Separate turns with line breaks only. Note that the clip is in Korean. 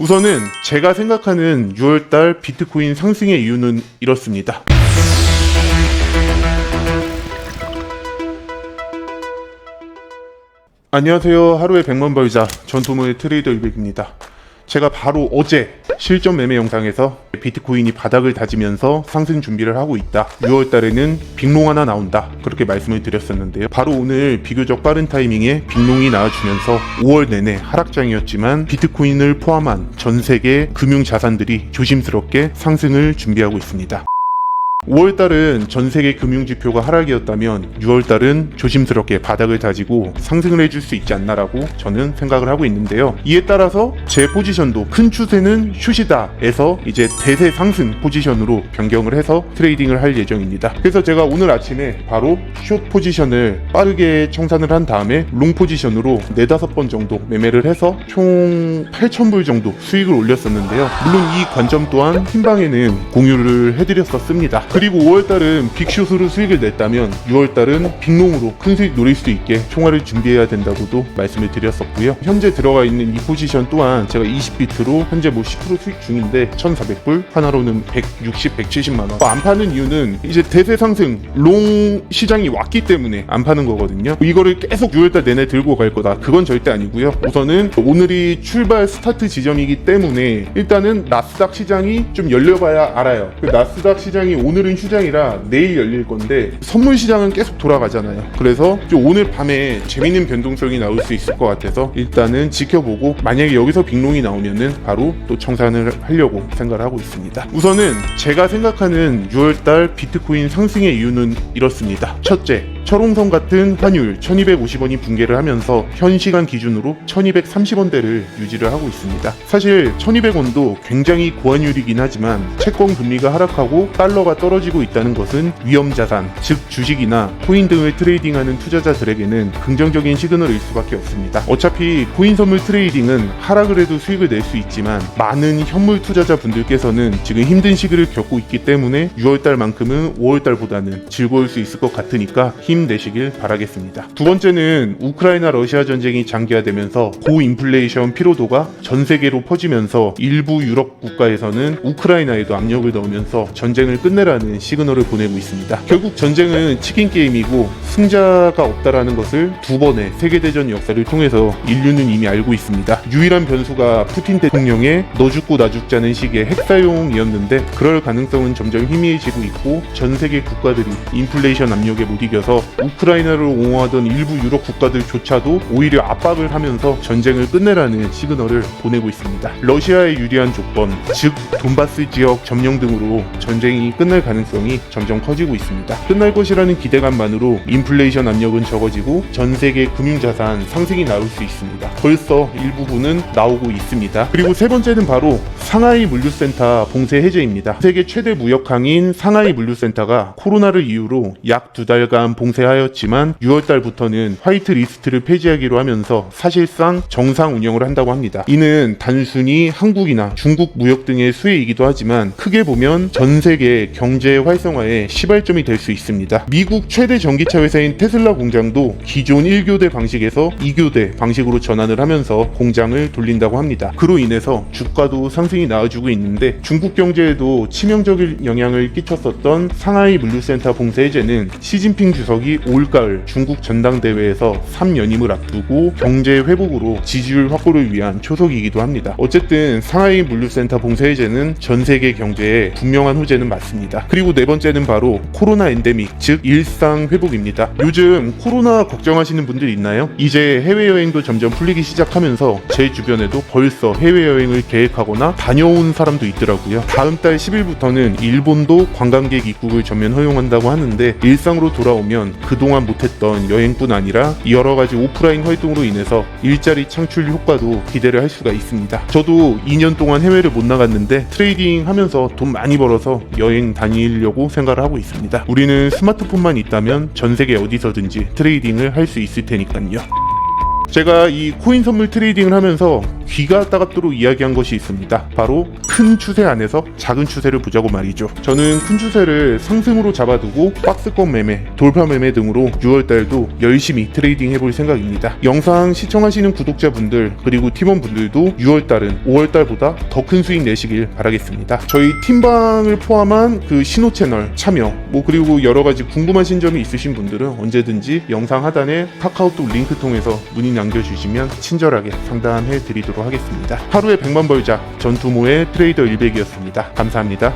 우선은 제가 생각하는 6월달 비트코인 상승의 이유는 이렇습니다. 안녕하세요. 하루에 100만 벌자 전투무의 트레이더 일백입니다. 제가 바로 어제 실전 매매 영상에서 비트코인이 바닥을 다지면서 상승 준비를 하고 있다. 6월 달에는 빅롱 하나 나온다. 그렇게 말씀을 드렸었는데요. 바로 오늘 비교적 빠른 타이밍에 빅롱이 나와주면서 5월 내내 하락장이었지만 비트코인을 포함한 전 세계 금융 자산들이 조심스럽게 상승을 준비하고 있습니다. 5월달은 전 세계 금융 지표가 하락이었다면 6월달은 조심스럽게 바닥을 다지고 상승을 해줄 수 있지 않나라고 저는 생각을 하고 있는데요. 이에 따라서 제 포지션도 큰 추세는 슛이다에서 이제 대세 상승 포지션으로 변경을 해서 트레이딩을 할 예정입니다. 그래서 제가 오늘 아침에 바로 숏 포지션을 빠르게 청산을 한 다음에 롱 포지션으로 4, 5번 정도 매매를 해서 총 8,000불 정도 수익을 올렸었는데요. 물론 이 관점 또한 흰방에는 공유를 해드렸었습니다. 그리고 5월달은 빅숏으로 수익을 냈다면 6월달은 빅롱으로 큰 수익 노릴 수 있게 총알을 준비해야 된다고도 말씀을 드렸었고요. 현재 들어가 있는 이 포지션 또한 제가 20비트로 현재 뭐 10% 수익 중인데 1,400불 하나로는 160, 170만 원. 안 파는 이유는 이제 대세 상승 롱 시장이 왔기 때문에 안 파는 거거든요. 이거를 계속 6월달 내내 들고 갈 거다. 그건 절대 아니고요. 우선은 오늘이 출발 스타트 지점이기 때문에 일단은 나스닥 시장이 좀 열려봐야 알아요. 그 나스닥 시장이 오늘 은 휴장이라 내일 열릴 건데 선물 시장은 계속 돌아가잖아요. 그래서 좀 오늘 밤에 재밌는 변동성이 나올 수 있을 것 같아서 일단은 지켜보고 만약에 여기서 빅롱이 나오면은 바로 또 청산을 하려고 생각을 하고 있습니다. 우선은 제가 생각하는 6월달 비트코인 상승의 이유는 이렇습니다. 첫째, 철옹성 같은 환율 1250원이 붕괴를 하면서 현 시간 기준으로 1230원대를 유지를 하고 있습니다. 사실 1200원도 굉장히 고환율이긴 하지만 채권 금리가 하락하고 달러가 떨어 지고 있다는 것은 위험 자산, 즉 주식이나 코인 등을 트레이딩하는 투자자들에게는 긍정적인 시그널일 수밖에 없습니다. 어차피 코인 선물 트레이딩은 하락을 해도 수익을 낼 수 있지만 많은 현물 투자자분들께서는 지금 힘든 시기를 겪고 있기 때문에 6월달만큼은 5월달보다는 즐거울 수 있을 것 같으니까 힘내시길 바라겠습니다. 두 번째는 우크라이나 러시아 전쟁이 장기화되면서 고인플레이션 피로도가 전 세계로 퍼지면서 일부 유럽 국가에서는 우크라이나에도 압력을 넣으면서 전쟁을 끝내라는 시그널을 보내고 있습니다. 결국 전쟁은 치킨 게임이고 승자가 없다라는 것을 두 번의 세계대전 역사를 통해서 인류는 이미 알고 있습니다. 유일한 변수가 푸틴 대통령의 너 죽고 나 죽자는 식의 핵사용이었는데 그럴 가능성은 점점 희미해지고 있고 전 세계 국가들이 인플레이션 압력에 못 이겨서 우크라이나를 옹호하던 일부 유럽 국가들조차도 오히려 압박을 하면서 전쟁을 끝내라는 시그널을 보내고 있습니다. 러시아의 유리한 조건, 즉 돈바스 지역 점령 등으로 전쟁이 끝날 가능성이 점점 커지고 있습니다. 끝날 것이라는 기대감만으로 인플레이션 압력은 적어지고 전 세계 금융자산 상승이 나올 수 있습니다. 벌써 일부분은 나오고 있습니다. 그리고 세 번째는 바로 상하이 물류센터 봉쇄 해제입니다. 세계 최대 무역항인 상하이 물류센터가 코로나를 이유로 약 두 달간 봉쇄하였지만 6월달부터는 화이트 리스트를 폐지하기로 하면서 사실상 정상 운영을 한다고 합니다. 이는 단순히 한국이나 중국 무역 등의 수혜이기도 하지만 크게 보면 전 세계 경제 활성화의 시발점이 될 수 있습니다. 미국 최대 전기차 회사인 테슬라 공장도 기존 1교대 방식에서 2교대 방식으로 전환을 하면서 공장을 돌린다고 합니다. 그로 인해서 주가도 상승 이 나와주고 있는데 중국 경제에도 치명적인 영향을 끼쳤었던 상하이 물류센터 봉쇄 해제는 시진핑 주석이 올가을 중국 전당대회에서 3연임을 앞두고 경제 회복으로 지지율 확보를 위한 초석이기도 합니다. 어쨌든 상하이 물류센터 봉쇄 해제는 전 세계 경제에 분명한 호재는 맞습니다. 그리고 네 번째는 바로 코로나 엔데믹, 즉 일상 회복입니다. 요즘 코로나 걱정하시는 분들 있나요? 이제 해외여행도 점점 풀리기 시작하면서 제 주변에도 벌써 해외여행을 계획하거나 다녀온 사람도 있더라고요. 다음 달 10일부터는 일본도 관광객 입국을 전면 허용한다고 하는데 일상으로 돌아오면 그동안 못했던 여행뿐 아니라 여러 가지 오프라인 활동으로 인해서 일자리 창출 효과도 기대를 할 수가 있습니다. 저도 2년 동안 해외를 못 나갔는데 트레이딩 하면서 돈 많이 벌어서 여행 다니려고 생각을 하고 있습니다. 우리는 스마트폰만 있다면 전 세계 어디서든지 트레이딩을 할 수 있을 테니까요. 제가 이 코인 선물 트레이딩을 하면서 귀가 따갑도록 이야기한 것이 있습니다. 바로 큰 추세 안에서 작은 추세를 보자고 말이죠. 저는 큰 추세를 상승으로 잡아두고 박스권 매매, 돌파 매매 등으로 6월달도 열심히 트레이딩 해볼 생각입니다. 영상 시청하시는 구독자분들 그리고 팀원분들도 6월달은 5월달보다 더 큰 수익 내시길 바라겠습니다. 저희 팀방을 포함한 그 신호 채널 참여, 뭐 그리고 여러 가지 궁금하신 점이 있으신 분들은 언제든지 영상 하단에 카카오톡 링크 통해서 문의 남겨주시면 친절하게 상담해 드리도록 하겠습니다. 하루에 100만 벌자 전투모의 트레이더 일백이었습니다. 감사합니다.